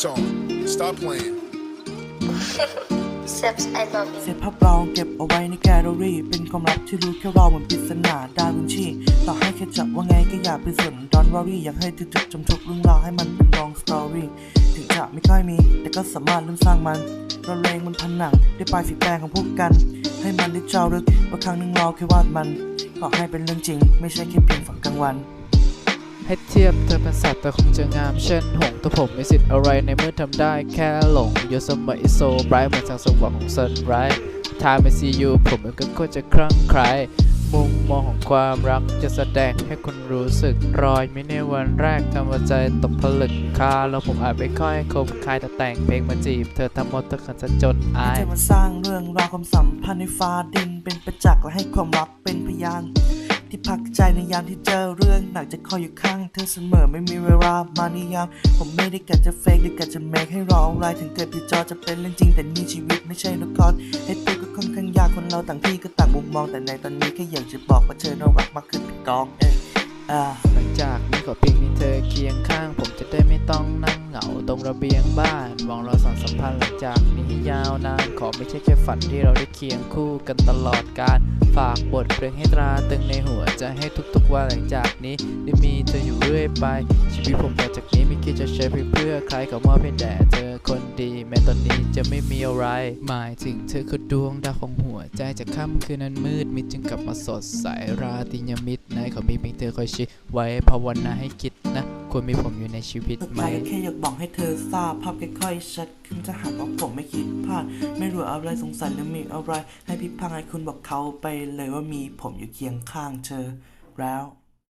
Lights on. Stop playing. Sebs, I love เศ you. ษภาพเราเก็บเอาไว้ในแกลเลอรี่ เป็นความลับที่รู้แค่เราเหมือนปริศนาดาวินชีต่อให้แค่จับว่าไงก็อย่าไปสนดอนวอรี่อยากให้ทุกๆจำทุกเรื่องราวให้มันเป็นลองสตอรี่ถึงจะไม่ค่อยมี แต่ก็สามารถเริ่มสร้างมัน เราเลงมันพันหนังด้วยปลายฝีแปรงของพวกกัน ให้มันได้เจ้าลึกว่าครั้งหนึ่งเราเคยวาดมัน ขอให้เป็นเรื่องจริง ไม่ใช่แค่เพียงฝันกลางวัน ให้เทียบเธอเป็นสัตว์แต่คงจะงามเช่นหงส์แต่ผมมีสิทธิ์อะไรในเมื่อทำได้แค่หลงอยู่สมอ is so bright เหมือนแสงสว่างของ sunrise time I see you ผมมันก็โคตรจะคลั่งไคล้มุมมองของความรักจะแสดงให้คุณรู้สึกรอยไม่ในวันแรกทำหัวใจตกผลึกคาแล้วผมอาจไม่ค่อยคบคายแต่แต่งเพลงมาจีบ เธอทำหมดเธอขันจะจนอายให้เธอมาสร้างเรื่องราวความสัมพันธ์ในฟ้าดินเป็นประจักษ์และให้ความรักเป็นพยาน ที่พักใจในยามที่เจอเรื่องหนักจะคอยอยู่ข้างเธอเสมอไม่มีเวลามานิยาม ผมไม่ได้กะจะเฟกได้กะจะเมคให้รออะไรถึงเกิดผิดจอจะเป็นเรื่องจริงแต่นี่ชีวิตไม่ใช่ละครให้พูดก็ค่อนข้างยากคนเราต่างที่ก็ต่างมุมมองแต่ในตอนนี้แค่อยากจะบอกว่าเธอน่ารักมากขึ้นกองเออหลังจากนี้ขอเพียงมีเธอเคียงข้าง ผมจะได้ไม่ต้องนั่ง ตรงระเบียงบ้านมองเราสานสัมพันธ์หลังจากนี้ยาวนาน ขอไม่ใช่แค่ฝันที่เราได้เคียงคู่กันตลอดการ ฝากบทเพลงให้ตราตึงในหัวใจให้ทุกๆวันหลังจากนี้ได้มีเธออยู่เรื่อยไป ชีวิตผมต่อจากนี้ไม่คิดจะใช้เพียงเพื่อใครก็มอบให้แด่เธอคนดีแม้ตอนนี้จะไม่มีอะไร หมายถึงเธอคือดวงดาวของหัวใจจากค่ำคืนนั้นมืดมิดจึงกลับมาสดใสราตรียามมิดในขอมีเพียงเธอคอยชี้ไว้ภาวนาให้คิดนะ ควรมีผมอยู่ในชีวิตไหมท้ายก็แค่อยากบอกให้เธอทราบภาพค่อยๆชัดขึ้นจะหากว่าผมไม่คิดพลาดไม่รู้อะไรสงสัยหรือมีอะไร ให้พิพังให้คุณบอกเขาไปเลยว่ามีผมอยู่เคียงข้างเธอแล้ว